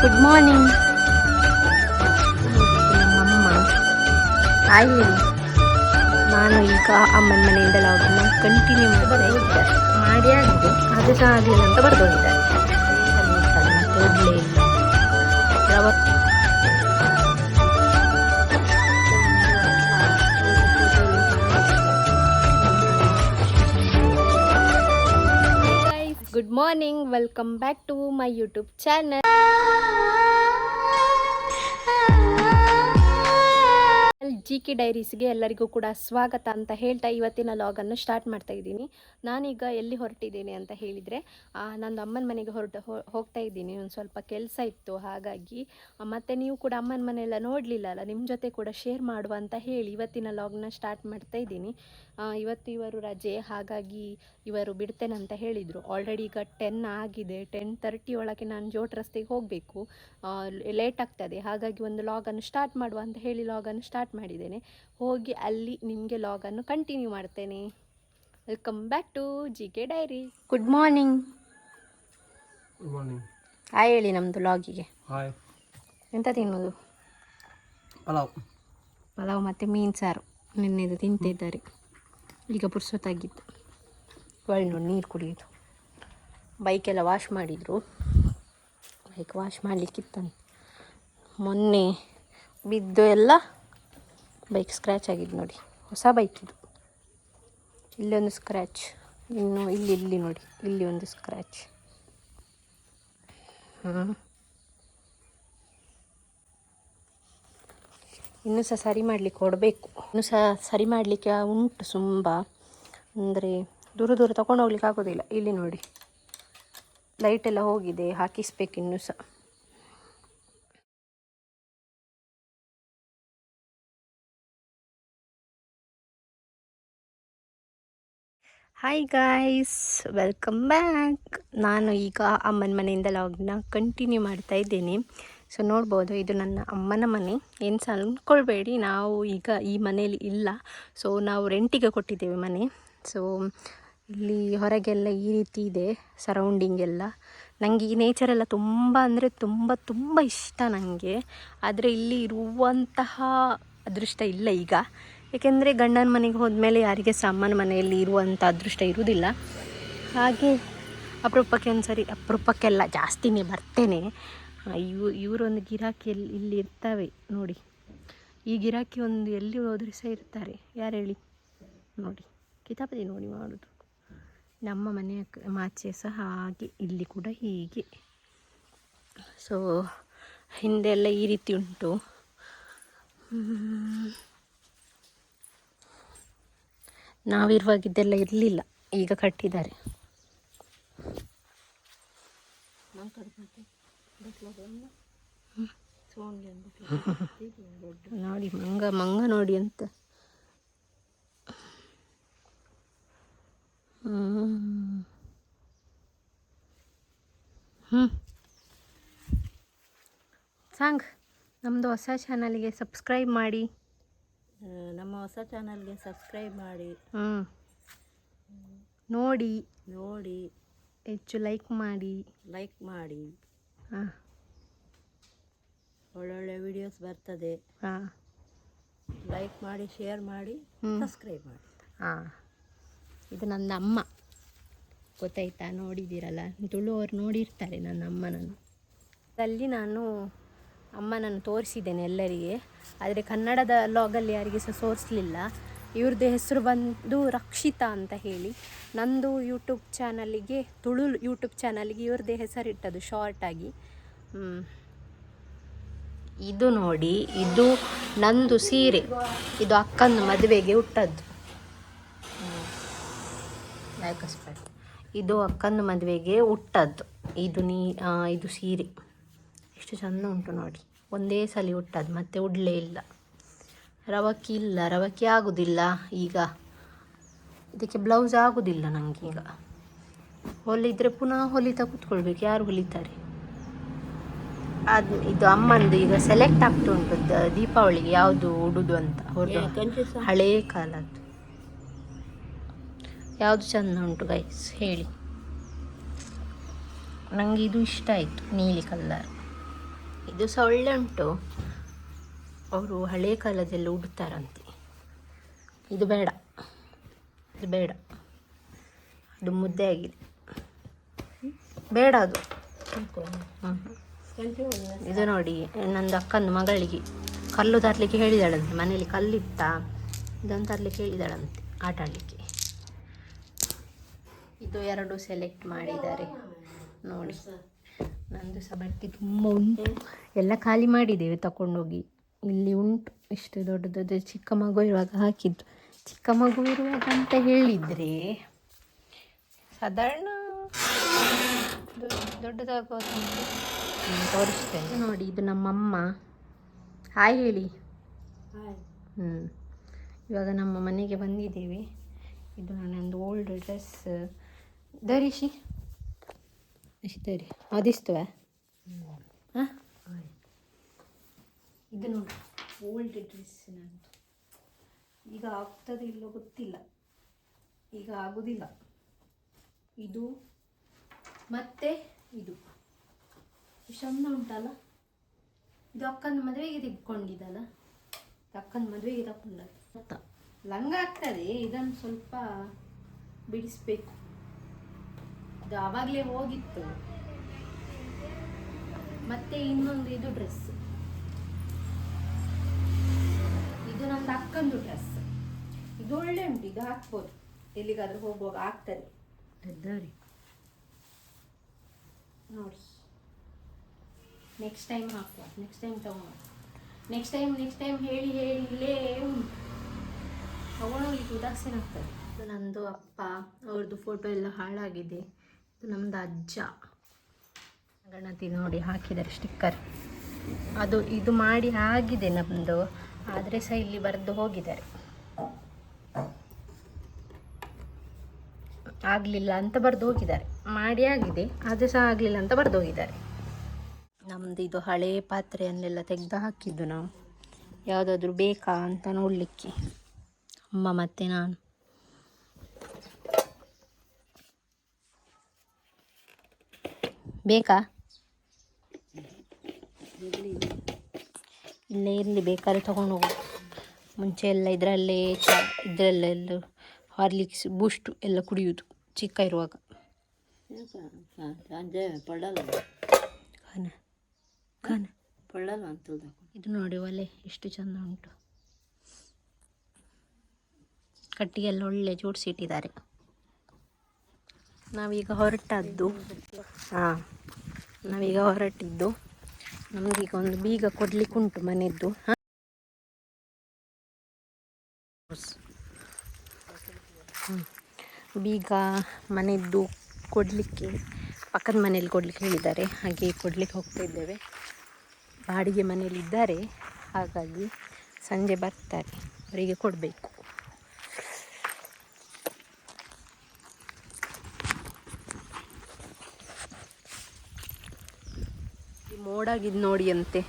Good morning ನಮ್ಮಮ್ಮ hi ನಾನು ಈಗ ಅಮ್ಮನ ಮನೆಯಿಂದ ಲಾಗನ್ನು ಕಂಟಿನ್ಯೂ ಮಾಡಿ ಮಾಡಿ ಆಗಿದೆ. ಅದು ಸಹ ಆಗಲಿಲ್ಲ ಅಂತ ಇಡ್ಲೇ ಇಲ್ಲ ರವ good morning welcome back to my G K ಡೈರೀಸ್ಗೆ ಎಲ್ಲರಿಗೂ ಕೂಡ ಸ್ವಾಗತ ಅಂತ ಹೇಳ್ತಾ ಇವತ್ತಿನ ಲಾಗನ್ನು ಸ್ಟಾರ್ಟ್ ಮಾಡ್ತಾ ಇದ್ದೀನಿ. ನಾನೀಗ ಎಲ್ಲಿ ಹೊರಟಿದ್ದೇನೆ ಅಂತ ಹೇಳಿದರೆ ನಂದು ಅಮ್ಮನ ಮನೆಗೆ ಹೊರಟು ಹೋಗ್ತಾ ಇದ್ದೀನಿ. ಒಂದು ಸ್ವಲ್ಪ ಕೆಲಸ ಇತ್ತು, ಹಾಗಾಗಿ ಮತ್ತೆ ನೀವು ಕೂಡ ಅಮ್ಮನ ಮನೆಯೆಲ್ಲ ನೋಡಲಿಲ್ಲ ಅಲ್ಲ ನಿಮ್ಮ ಜೊತೆ ಕೂಡ ಶೇರ್ ಮಾಡುವ ಅಂತ ಹೇಳಿ ಇವತ್ತಿನ ಲಾಗ್ನ ಸ್ಟಾರ್ಟ್ ಮಾಡ್ತಾ ಇದ್ದೀನಿ. ಇವತ್ತು ಇವರು ರಜೆ, ಹಾಗಾಗಿ ಇವರು ಬಿಡ್ತೇನೆ ಅಂತ ಹೇಳಿದರು. ಆಲ್ರೆಡಿ ಈಗ ಟೆನ್ ಆಗಿದೆ ಟೆನ್ ತರ್ಟಿ ಒಳಗೆ ನಾನು ಜೋಟ್ ರಸ್ತೆಗೆ ಹೋಗಬೇಕು. ಲೇಟ್ ಆಗ್ತದೆ, ಹಾಗಾಗಿ ಒಂದು ಲಾಗನ್ನು ಸ್ಟಾರ್ಟ್ ಮಾಡುವ ಅಂತ ಹೇಳಿ ಲಾಗನ್ನು ಸ್ಟಾರ್ಟ್ ಮಾಡಿದ್ದೇನೆ. ಹೋಗಿ ಅಲ್ಲಿ ನಿಮಗೆ ಲಾಗನ್ನು ಕಂಟಿನ್ಯೂ ಮಾಡ್ತೇನೆ. Welcome back to G K diary good morning good morning hi ಹೇಳಿ ನಮ್ಮದು ಲಾಗಿಗೆ ಹಾಯ್ ಎಂತ ತಿನ್ನೋದು? ಪಲಾವ್. ಪಲಾವ್ ಮತ್ತು ಮೀನು ಸಾರು. ನಿನ್ನೆದು ತಿಂತಿದ್ದಾರೆ. ಈಗ ಪುರ್ಸೊತ್ತಾಗಿತ್ತು. ಒಳ್ಳೆ ನೋಡಿ ನೀರು ಕುಡಿಯೋದು. ಬೈಕೆಲ್ಲ ವಾಶ್ ಮಾಡಿದರು. ಬೈಕ್ ವಾಶ್ ಮಾಡಲಿಕ್ಕಿತ್ತಂತೆ ಮೊನ್ನೆ ಬಿದ್ದು ಎಲ್ಲ ಬೈಕ್ ಸ್ಕ್ರ್ಯಾಚ್ ಆಗಿದೆ ನೋಡಿ. ಹೊಸ ಬೈಕ್ ಇದು. ಇಲ್ಲೊಂದು ಸ್ಕ್ರ್ಯಾಚ್ ಇನ್ನು ಇಲ್ಲಿ ಇಲ್ಲಿ ನೋಡಿ. ಇಲ್ಲಿ ಒಂದು ಸ್ಕ್ರ್ಯಾಚ್ ಹ್ಞೂ ಇನ್ನೂ ಸಹ ಸರಿ ಮಾಡಲಿಕ್ಕೆ ಕೊಡಬೇಕು ಇನ್ನೂ ಸಹ ಸರಿ ಮಾಡಲಿಕ್ಕೆ ಉಂಟು ತುಂಬ. ಅಂದರೆ ದೂರ ದೂರ ತಗೊಂಡು ಹೋಗ್ಲಿಕ್ಕೆ ಆಗೋದಿಲ್ಲ. ಇಲ್ಲಿ ನೋಡಿ. ಲೈಟ್ ಎಲ್ಲ ಹೋಗಿದೆ. ಹಾಕಿಸ್ಬೇಕು ಇನ್ನೂ ಸಹ. ಹಾಯ್ ಗಾಯ್ಸ್ ವೆಲ್ಕಮ್ ಬ್ಯಾಕ್ ನಾನು ಈಗ ಅಮ್ಮನ ಮನೆಯಿಂದ ಲಾಗ್ನ ಕಂಟಿನ್ಯೂ ಮಾಡ್ತಾ ಇದ್ದೇನೆ. ಸೊ ನೋಡ್ಬೋದು, ಇದು ನನ್ನ ಅಮ್ಮನ ಮನೆ. ಏನು ಸಹ ಅಂದ್ಕೊಳ್ಬೇಡಿ ನಾವು ಈಗ ಈ ಮನೆಯಲ್ಲಿ ಇಲ್ಲ. ಸೊ ನಾವು ರೆಂಟಿಗೆ ಕೊಟ್ಟಿದ್ದೇವೆ ಮನೆ. ಸೊ ಇಲ್ಲಿ ಹೊರಗೆಲ್ಲ ಈ ರೀತಿ ಇದೆ ಸರೌಂಡಿಂಗ್ ಎಲ್ಲ. ನನಗೆ ಈ ನೇಚರ್ ಎಲ್ಲ ತುಂಬ ಅಂದರೆ ತುಂಬ ತುಂಬ ಇಷ್ಟ ನನಗೆ ಆದರೆ ಇಲ್ಲಿ ಇರುವಂತಹ ಅದೃಷ್ಟ ಇಲ್ಲ ಈಗ. ಏಕೆಂದರೆ ಗಂಡನ ಮನೆಗೆ ಹೋದ್ಮೇಲೆ ಯಾರಿಗೆ ಸಾಮಾನ್ಯ ಮನೆಯಲ್ಲಿ ಇರುವಂಥ ಅದೃಷ್ಟ ಇರುವುದಿಲ್ಲ. ಹಾಗೆ ಅಪರೂಪಕ್ಕೆ ಒಂದು ಸರಿ ಅಪರೂಪಕ್ಕೆಲ್ಲ ಜಾಸ್ತಿನೇ ಬರ್ತೇನೆ. ಇವು, ಇವರೊಂದು ಗಿರಾಕಿ ಎಲ್ಲಿ ಇಲ್ಲಿ ಇರ್ತವೆ ನೋಡಿ. ಈ ಗಿರಾಕಿ ಒಂದು ಎಲ್ಲಿ ಹೋದ್ರೆ ಸಹ ಇರ್ತಾರೆ. ಯಾರು ಹೇಳಿ? ನೋಡಿ ಕಿತಾಪತಿ ನೋಡಿ ಮಾಡೋದು. ನಮ್ಮ ಮನೆಯ ಮಾಚೆ ಸಹ ಹಾಗೆ, ಇಲ್ಲಿ ಕೂಡ ಹೀಗೆ. ಸೊ ಹಿಂದೆಲ್ಲ ಈ ರೀತಿ ಉಂಟು. ನಾವಿರುವಾಗ ಇದೆಲ್ಲ ಇರಲಿಲ್ಲ. ಈಗ ಕಟ್ಟಿದ್ದಾರೆ. ನೋಡಿ, ಮಂಗ ಮಂಗ ನೋಡಿ ಅಂತ. ಹ್ಞೂ ಸಾಂಗ್ ನಮ್ಮದು ಹೊಸ ಚಾನಲ್ಗೆ ಸಬ್ಸ್ಕ್ರೈಬ್ ಮಾಡಿ. ನಮ್ಮ ಹೊಸ ಚಾನಲ್ಗೆ ಸಬ್ಸ್ಕ್ರೈಬ್ ಮಾಡಿ. ಹ್ಞೂ ನೋಡಿ. ನೋಡಿ. ಹೆಚ್ಚು ಲೈಕ್ ಮಾಡಿ. ಲೈಕ್ ಮಾಡಿ. ಹಾಂ. ಒಳ್ಳೊಳ್ಳೆ ವಿಡಿಯೋಸ್ ಬರ್ತದೆ. ಹಾಂ. ಲೈಕ್ ಮಾಡಿ ಶೇರ್ ಮಾಡಿ ಸಬ್ಸ್ಕ್ರೈಬ್ ಮಾಡಿ. ಹಾಂ. ಇದು ನನ್ನ ಅಮ್ಮ. ಗೊತ್ತಾಯ್ತಾ? ನೋಡಿದ್ದೀರಲ್ಲ? ತುಳುವವರು ನೋಡಿರ್ತಾರೆ ನನ್ನ ಅಮ್ಮನನ್ನು. ಅಲ್ಲಿ ನಾನು ಅಮ್ಮನನ್ನು ತೋರಿಸಿದ್ದೇನೆ ಎಲ್ಲರಿಗೆ. ಆದರೆ ಕನ್ನಡದ ಲಾಗಲ್ಲಿ ಯಾರಿಗೆ ಸಹ ತೋರಿಸಲಿಲ್ಲ ಇವ್ರದ್ದು ಹೆಸರು ಬಂದು ರಕ್ಷಿತಾ ಅಂತ ಹೇಳಿ. ನಂದು ಯೂಟ್ಯೂಬ್ ಚಾನಲಿಗೆ, ತುಳು ಯೂಟ್ಯೂಬ್ ಚಾನಲಿಗೆ ಇವ್ರದ್ದೇ ಹೆಸರಿಟ್ಟದು ಶಾರ್ಟಾಗಿ ಇದು ನೋಡಿ, ಇದು ನಂದು ಸೀರೆ. ಇದು ಅಕ್ಕನ ಮದುವೆಗೆ ಹುಟ್ಟದ್ದು. ಇದು ಅಕ್ಕನ ಮದುವೆಗೆ ಹುಟ್ಟದ್ದು. ಇದು ನೀ ಇದು ಸೀರೆ. ಎಷ್ಟು ಚಂದ ಉಂಟು ನೋಡಿ. ಒಂದೇ ಸಲ ಉಟ್ಟದ್ದು ಮತ್ತೆ ಉಡಲೇ ಇಲ್ಲ. ರವಕ್ಕಿ ಇಲ್ಲ ರವಕ್ಕಿ ಆಗುವುದಿಲ್ಲ ಈಗ. ಇದಕ್ಕೆ ಬ್ಲೌಸ್ ಆಗುದಿಲ್ಲ ನನಗೀಗ ಹೊಲಿದ್ರೆ ಪುನಃ ಹೊಲಿತಾ ಕೂತ್ಕೊಳ್ಬೇಕು ಯಾರು ಹೊಲಿತಾರೆ? ಅದು ಇದು ಅಮ್ಮಂದು ಈಗ ಸೆಲೆಕ್ಟ್ ಆಗ್ತಾ ಉಂಟು ದೀಪಾವಳಿಗೆ ಯಾವುದು ಉಡುದು ಅಂತ ಹೊರದು ಹಳೇ ಕಾಲದ್ದು. ಯಾವುದು ಚಂದ ಉಂಟು ಗೈಸ್ ಹೇಳಿ. ನನಗೆ ಇದು ಇಷ್ಟ ಆಯಿತು ನೀಲಿ ಕಲರ್ ಇದು ಸಹ ಒಳ್ಳೆ ಉಂಟು. ಅವರು ಹಳೆ ಕಾಲದಲ್ಲಿ ಉಡ್ತಾರಂತೆ. ಇದು ಬೇಡ. ಇದು ಬೇಡ. ಅದು ಮುದ್ದೆ ಆಗಿದೆ. ಬೇಡ ಅದು. ಇದು ನೋಡಿ, ನಂದು ಅಕ್ಕನ ಮಗಳಿಗೆ ಕಲ್ಲು ತರಲಿಕ್ಕೆ ಹೇಳಿದಾಳಂತೆ. ಮನೇಲಿ ಕಲ್ಲಿತ್ತ? ಇದನ್ನು ತರಲಿಕ್ಕೆ ಹೇಳಿದಾಳಂತೆ, ಆಟ ಆಡಲಿಕ್ಕೆ. ಇದು ಎರಡು ಸೆಲೆಕ್ಟ್ ಮಾಡಿದ್ದಾರೆ. ನೋಡಿ. ನಂದು ಸಹ ಬಟ್ಟೆ ತುಂಬ ಉಂಟು. ಎಲ್ಲ ಖಾಲಿ ಮಾಡಿದ್ದೇವೆ ತಗೊಂಡೋಗಿ ಇಲ್ಲಿ ಉಂಟು ಇಷ್ಟು ದೊಡ್ಡ ದೊಡ್ಡ ಚಿಕ್ಕ ಮಗು ಇರುವಾಗ ಹಾಕಿದ್ದು. ಚಿಕ್ಕ ಮಗು ಇರುವಾಗ ಅಂತ ಹೇಳಿದರೆ ಸಾಧಾರಣ ದೊಡ್ಡದಾಗುವ ತೋರಿಸ್ತೇನೆ. ನೋಡಿ ಇದು ನಮ್ಮಮ್ಮ. ಹಾಯ್ ಹೇಳಿ. ಹ್ಞೂ ಇವಾಗ ನಮ್ಮ ಮನೆಗೆ ಬಂದಿದ್ದೇವೆ. ಇದು ನನ್ನೊಂದು ಓಲ್ಡ್ ಡ್ರೆಸ್ ಧರಿಸಿ. ಅಷ್ಟು ರೀ. ಅದಿಸ್ತವ ಹಾಂ ಇದು ನೋಡಿ ಓಲ್ಡ್ ಡ್ರೆಸ್ ನಂದು. ಈಗ ಆಗ್ತದೆ ಇಲ್ಲೋ ಗೊತ್ತಿಲ್ಲ. ಈಗ ಆಗೋದಿಲ್ಲ. ಇದು ಮತ್ತೆ ಇದು. ಚಂದ ಉಂಟಲ್ಲ? ಇದು ಅಕ್ಕನ ಮದುವೆಗೆ ತೆಗ್ಕೊಂಡಿದ್ದಲ್ಲ ಅಕ್ಕನ ಮದುವೆಗೆ ತಕ್ಕೊಂಡ ಲಂಗ ಆಗ್ತದೆ, ಇದನ್ನು ಸ್ವಲ್ಪ ಬಿಡಿಸ್ಬೇಕು. ಇದು ಆವಾಗಲೇ ಹೋಗಿತ್ತು. ಮತ್ತೆ ಇನ್ನೊಂದು ಇದು ಡ್ರೆಸ್ ಇದು ನಂದು ಅಕ್ಕಂದು ಡ್ರೆಸ್ ಇದು ಒಳ್ಳೆ ಉಂಟು ಇದು ಹಾಕ್ಬೋದು. ಎಲ್ಲಿಗಾದ್ರೂ ಹೋಗುವಾಗ ಆಗ್ತದೆ. ನೋಡಿ. ನೆಕ್ಸ್ಟ್ ಟೈಮ್ ಹಾಕುವ. ನೆಕ್ಸ್ಟ್ ಟೈಮ್ ತಗೊಂಡು. ನೆಕ್ಸ್ಟ್ ಟೈಮ್ ನೆಕ್ಸ್ಟ್ ಟೈಮ್ ಹೇಳಿ ಹೇಳಿ ಇಲ್ಲೇ ಉಂಟು. ತಗೊಂಡೋಗ್ಲಿಕ್ಕೆ ಉದಾಸೀನ ಆಗ್ತದೆ. ನಂದು ಅಪ್ಪ ಅವ್ರದ್ದು ಫೋಟೋ ಎಲ್ಲ ಹಾಳಾಗಿದೆ. ಇದು ನಮ್ಮದು ಅಜ್ಜ. ಗಣತಿ ನೋಡಿ ಹಾಕಿದ್ದಾರೆ ಸ್ಟಿಕ್ಕರ್ ಅದು ಇದು ಮಾಡಿ ಆಗಿದೆ ನಮ್ಮದು ಆದರೆ ಸಹ ಇಲ್ಲಿ ಬರೆದು ಹೋಗಿದ್ದಾರೆ. ಆಗಲಿಲ್ಲ ಅಂತ ಬರೆದು ಹೋಗಿದ್ದಾರೆ. ಮಾಡಿ ಆಗಿದೆ, ಆದರೆ ಸಹ ಆಗಲಿಲ್ಲ ಅಂತ ಬರೆದು ಹೋಗಿದ್ದಾರೆ. ನಮ್ಮದು ಇದು ಹಳೆ ಪಾತ್ರೆಯನ್ನೆಲ್ಲ ತೆಗೆದು ಹಾಕಿದ್ದು ನಾವು. ಯಾವುದಾದ್ರೂ ಬೇಕಾ ಅಂತ ನೋಡಲಿಕ್ಕೆ. ಅಮ್ಮ ಮತ್ತು ನಾನು. ಬೇಕಾ? ಇಲ್ಲೇ ಇರಲಿ, ಬೇಕಾದ್ರೆ ತೊಗೊಂಡು ಹೋಗು. ಮುಂಚೆ ಎಲ್ಲ ಇದರಲ್ಲೇ ಚ ಇದರಲ್ಲೆಲ್ಲ ಹಾರ್ಲಿಕ್ಸ್, ಬೂಸ್ಟು ಎಲ್ಲ ಕುಡಿಯೋದು ಚಿಕ್ಕ ಇರುವಾಗ. ಇದು ನೋಡಿ ಒಲೆ, ಎಷ್ಟು ಚಂದ ಉಂಟು. ಕಟ್ಟಿಗೆಲ್ಲ ಒಳ್ಳೆ ಜೋಡಿಸಿಟ್ಟಿದ್ದಾರೆ. ನಾವೀಗ ಹೊರಟದ್ದು. ಹಾಂ, ನಾವೀಗ ಹೊರಟಿದ್ದು ನಮಗೀಗ ಒಂದು ಬೀಗ ಕೊಡ್ಲಿಕ್ಕೆ ಉಂಟು ಮನೆಯದ್ದು. ಬೀಗ ಮನೆಯದ್ದು ಕೊಡಲಿಕ್ಕೆ, ಪಕ್ಕದ ಮನೆಯಲ್ಲಿ ಕೊಡ್ಲಿಕ್ಕೆ ಹೇಳಿದ್ದಾರೆ. ಹಾಗೆ ಕೊಡ್ಲಿಕ್ಕೆ ಹೋಗ್ತಾ ಇದ್ದೇವೆ. ಬಾಡಿಗೆ ಮನೇಲಿ ಇದ್ದಾರೆ ಹಾಗಾಗಿ ಸಂಜೆ ಬರ್ತಾರೆ, ಅವರಿಗೆ ಕೊಡಬೇಕು. ಮೋಡಾಗಿದ್ದು ನೋಡಿ ಅಂತೆ.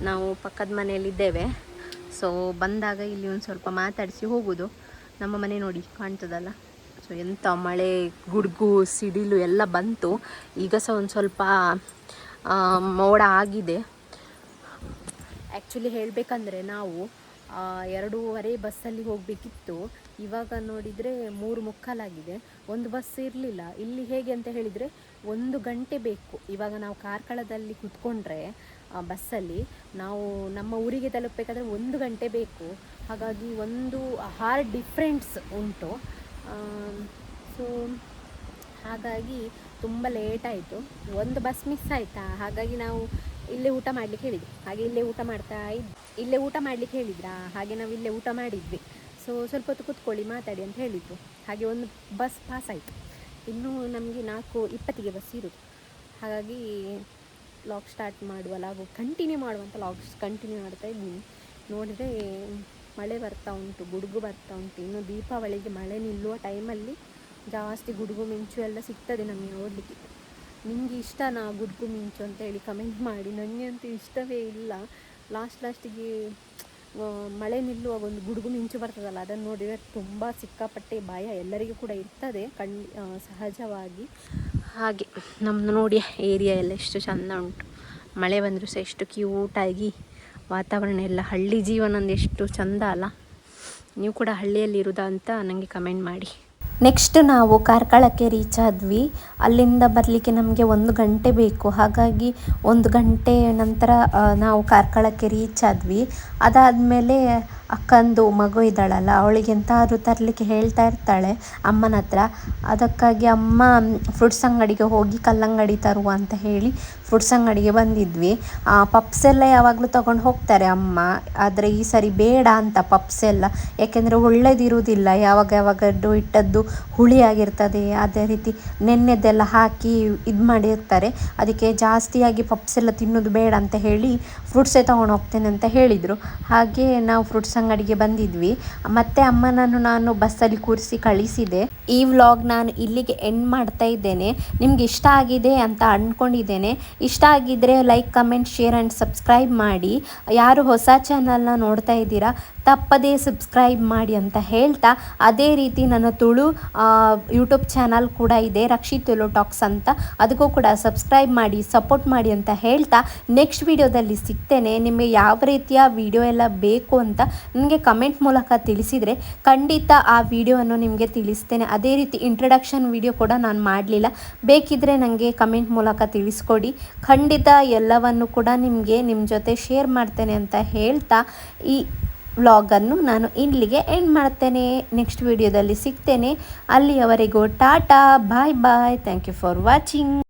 ನಾವು ಪಕ್ಕದ ಮನೆಯಲ್ಲಿದ್ದೇವೆ. ಸೊ ಬಂದಾಗ ಇಲ್ಲಿ ಒಂದು ಸ್ವಲ್ಪ ಮಾತಾಡಿಸಿ ಹೋಗೋದು. ನಮ್ಮ ಮನೆ ನೋಡಿ ಕಾಣ್ತದಲ್ಲ. ಸೊ ಎಂಥ ಮಳೆ, ಗುಡುಗು, ಸಿಡಿಲು ಎಲ್ಲ ಬಂತು. ಈಗ ಸಹ ಒಂದು ಸ್ವಲ್ಪ ಮೋಡ ಆಗಿದೆ. ಆ್ಯಕ್ಚುಲಿ ಹೇಳಬೇಕಂದ್ರೆ ನಾವು ಎರಡೂವರೆ ಬಸ್ಸಲ್ಲಿ ಹೋಗಬೇಕಿತ್ತು. ಇವಾಗ ನೋಡಿದರೆ ಮೂರು ಮುಕ್ಕಾಲಾಗಿದೆ. ಒಂದು ಬಸ್ ಇರಲಿಲ್ಲ. ಇಲ್ಲಿ ಹೇಗೆ ಅಂತ ಹೇಳಿದರೆ ಒಂದು ಗಂಟೆ ಬೇಕು. ಇವಾಗ ನಾವು ಕಾರ್ಕಳದಲ್ಲಿ ಕುತ್ಕೊಂಡ್ರೆ ಬಸ್ಸಲ್ಲಿ ನಾವು ನಮ್ಮ ಊರಿಗೆ ತಲುಪಬೇಕಾದ್ರೆ ಒಂದು ಗಂಟೆ ಬೇಕು. ಹಾಗಾಗಿ ಒಂದು ಹಾರ್ ಡಿಫ್ರೆನ್ಸ್ ಉಂಟು. ಸೊ ಹಾಗಾಗಿ ತುಂಬ ಲೇಟ್ ಆಯಿತು. ಒಂದು ಬಸ್ ಮಿಸ್ ಆಯಿತಾ? ಹಾಗಾಗಿ ನಾವು ಇಲ್ಲೇ ಊಟ ಮಾಡ್ಲಿಕ್ಕೆ ಹೇಳಿದ್ರು ಹಾಗೆ ಇಲ್ಲೇ ಊಟ ಮಾಡ್ತಾ ಇದ್ ಇಲ್ಲೇ ಊಟ ಮಾಡ್ಲಿಕ್ಕೆ ಹೇಳಿದ್ರಾ? ಹಾಗೆ ನಾವು ಇಲ್ಲೇ ಊಟ ಮಾಡಿದ್ವಿ. ಸೊ ಸ್ವಲ್ಪ ಹೊತ್ತು ಕೂತ್ಕೊಳ್ಳಿ, ಮಾತಾಡಿ ಅಂತ ಹೇಳಿದ್ರು ಹಾಗೆ ಒಂದು ಬಸ್ ಪಾಸ್ ಆಯಿತು. ಇನ್ನೂ ನಮಗೆ ನಾಲ್ಕು ಇಪ್ಪತ್ತಿಗೆ ಬಸ್ ಇರೋದು. ಹಾಗಾಗಿ ಲಾಗ್ ಸ್ಟಾರ್ಟ್ ಮಾಡುವ ಲಾಗು ಕಂಟಿನ್ಯೂ ಮಾಡುವಂಥ ಲಾಗ್ಸ್ ಕಂಟಿನ್ಯೂ ಮಾಡ್ತಾ ಇದ್ದೀನಿ. ನೋಡಿದರೆ ಮಳೆ ಬರ್ತಾ ಉಂಟು, ಗುಡುಗು ಬರ್ತಾ ಉಂಟು. ಇನ್ನು ದೀಪಾವಳಿಗೆ ಮಳೆ ನಿಲ್ಲುವ ಟೈಮಲ್ಲಿ ಜಾಸ್ತಿ ಗುಡುಗು, ಮಿಂಚು ಎಲ್ಲ ಸಿಗ್ತದೆ ನಮಗೆ ನೋಡಲಿಕ್ಕೆ. ನಿಮಗೆ ಇಷ್ಟನಾ ಗುಡ್ಗು ಮಿಂಚು ಅಂತ ಹೇಳಿ ಕಮೆಂಟ್ ಮಾಡಿ. ನನಗೆ ಅಂತೂ ಇಷ್ಟವೇ ಇಲ್ಲ. ಲಾಸ್ಟ್ ಲಾಸ್ಟಿಗೆ ಮಳೆ ನಿಲ್ಲುವಾಗ ಒಂದು ಗುಡುಗು ಮಿಂಚು ಬರ್ತದಲ್ಲ, ಅದನ್ನು ನೋಡಿದರೆ ತುಂಬ ಸಿಕ್ಕಾಪಟ್ಟೆ ಭಯ ಎಲ್ಲರಿಗೂ ಕೂಡ ಇರ್ತದೆ ಕಣ್ ಸಹಜವಾಗಿ. ಹಾಗೆ ನಮ್ಮ ನೋಡಿ ಏರಿಯಾ ಎಲ್ಲ ಎಷ್ಟು ಚಂದ ಉಂಟು. ಮಳೆ ಬಂದರೂ ಸಹ ಎಷ್ಟು ಕ್ಯೂಟಾಗಿ ವಾತಾವರಣ ಎಲ್ಲ, ಹಳ್ಳಿ ಜೀವನ ಎಷ್ಟು ಚಂದ ಅಲ್ಲ. ನೀವು ಕೂಡ ಹಳ್ಳಿಯಲ್ಲಿ ಇರೋದಾ ಅಂತ ನನಗೆ ಕಮೆಂಟ್ ಮಾಡಿ. ನೆಕ್ಸ್ಟ್ ನಾವು ಕಾರ್ಕಳಕ್ಕೆ ರೀಚ್ ಆದ್ವಿ. ಅಲ್ಲಿಂದ ಬರಲಿಕ್ಕೆ ನಮಗೆ ಒಂದು ಗಂಟೆ ಬೇಕು. ಹಾಗಾಗಿ ಒಂದು ಗಂಟೆ ನಂತರ ನಾವು ಕಾರ್ಕಳಕ್ಕೆ ರೀಚ್ ಆದ್ವಿ. ಅದಾದಮೇಲೆ ಅಕ್ಕಂದು ಮಗು ಇದ್ದಾಳಲ್ಲ, ಅವಳಿಗೆ ಎಂತಾದ್ರು ತರಲಿಕ್ಕೆ ಹೇಳ್ತಾ ಇರ್ತಾಳೆ ಅಮ್ಮನ ಹತ್ರ. ಅದಕ್ಕಾಗಿ ಅಮ್ಮ ಫ್ರೂಟ್ಸ್ ಅಂಗಡಿಗೆ ಹೋಗಿ ಕಲ್ಲಂಗಡಿ ತರುವ ಅಂತ ಹೇಳಿ ಫ್ರೂಟ್ಸ್ ಅಂಗಡಿಗೆ ಬಂದಿದ್ವಿ. ಪಪ್ಸ್ ಎಲ್ಲ ಯಾವಾಗಲೂ ತಗೊಂಡು ಹೋಗ್ತಾರೆ ಅಮ್ಮ, ಆದರೆ ಈ ಸರಿ ಬೇಡ ಅಂತ ಪಪ್ಸ್ ಎಲ್ಲ. ಯಾಕೆಂದರೆ ಒಳ್ಳೇದಿರುವುದಿಲ್ಲ, ಯಾವಾಗ ಯಾವಾಗದ್ದು ಇಟ್ಟದ್ದು ಹುಳಿ ಆಗಿರ್ತದೆ ಅದೇ ರೀತಿ ನೆನ್ನೆದೆಲ್ಲ ಹಾಕಿ ಇದು ಮಾಡಿರ್ತಾರೆ. ಅದಕ್ಕೆ ಜಾಸ್ತಿಯಾಗಿ ಪಪ್ಸ್ ಎಲ್ಲ ತಿನ್ನೋದು ಬೇಡ ಅಂತ ಹೇಳಿ ಫ್ರೂಟ್ಸೇ ತೊಗೊಂಡು ಹೋಗ್ತೇನೆ ಅಂತ ಹೇಳಿದರು. ಹಾಗೆ ನಾವು ಫ್ರೂಟ್ಸ್ ಅಂಗಡಿಗೆ ಬಂದಿದ್ವಿ. ಮತ್ತೆ ಅಮ್ಮನನ್ನು ನಾನು ಬಸ್ಸಲ್ಲಿ ಕೂರಿಸಿ ಕಳಿಸಿದೆ. ಈ ವ್ಲಾಗ್ ನಾನು ಇಲ್ಲಿಗೆ ಎಂಡ್ ಮಾಡ್ತಾ ಇದ್ದೇನೆ. ನಿಮ್ಗೆ ಇಷ್ಟ ಆಗಿದೆ ಅಂತ ಅಂದ್ಕೊಂಡಿದ್ದೇನೆ ಇಷ್ಟ ಆಗಿದ್ರೆ like comment share and subscribe ಮಾಡಿ. ಯಾರು ಹೊಸ ಚಾನಲ್ನ ನೋಡ್ತಾ ಇದ್ದೀರಾ ತಪ್ಪದೇ ಸಬ್ಸ್ಕ್ರೈಬ್ ಮಾಡಿ ಅಂತ ಹೇಳ್ತಾ, ಅದೇ ರೀತಿ ನನ್ನ ತುಳು ಯೂಟ್ಯೂಬ್ ಚಾನಲ್ ಕೂಡ ಇದೆ ರಕ್ಷಿತ್ ತುಳು ಟಾಕ್ಸ್ ಅಂತ. ಅದಕ್ಕೂ ಕೂಡ ಸಬ್ಸ್ಕ್ರೈಬ್ ಮಾಡಿ ಸಪೋರ್ಟ್ ಮಾಡಿ ಅಂತ ಹೇಳ್ತಾ ನೆಕ್ಸ್ಟ್ ವಿಡಿಯೋದಲ್ಲಿ ಸಿಗ್ತೇನೆ. ನಿಮಗೆ ಯಾವ ರೀತಿಯ ವಿಡಿಯೋ ಎಲ್ಲ ಬೇಕು ಅಂತ ನನಗೆ ಕಮೆಂಟ್ ಮೂಲಕ ತಿಳಿಸಿದರೆ, ಖಂಡಿತ ಆ ವಿಡಿಯೋವನ್ನು ನಿಮಗೆ ತಿಳಿಸ್ತೇನೆ. ಅದೇ ರೀತಿ ಇಂಟ್ರಡಕ್ಷನ್ ವಿಡಿಯೋ ಕೂಡ ನಾನು ಮಾಡಲಿಲ್ಲ. ಬೇಕಿದ್ದರೆ ನನಗೆ ಕಮೆಂಟ್ ಮೂಲಕ ತಿಳಿಸ್ಕೊಡಿ. ಖಂಡಿತ ಎಲ್ಲವನ್ನು ಕೂಡ ನಿಮಗೆ ನಿಮ್ಮ ಜೊತೆ ಶೇರ್ ಮಾಡ್ತೇನೆ ಅಂತ ಹೇಳ್ತಾ, ಈ ವ್ಲಾಗನ್ನು ನಾನು ಇಲ್ಲಿಗೆ ಎಂಡ್ ಮಾಡ್ತೇನೆ. ನೆಕ್ಸ್ಟ್ ವಿಡಿಯೋದಲ್ಲಿ ಸಿಗ್ತೇನೆ. ಅಲ್ಲಿಯವರೆಗೂ tata, bye bye. Thank you for watching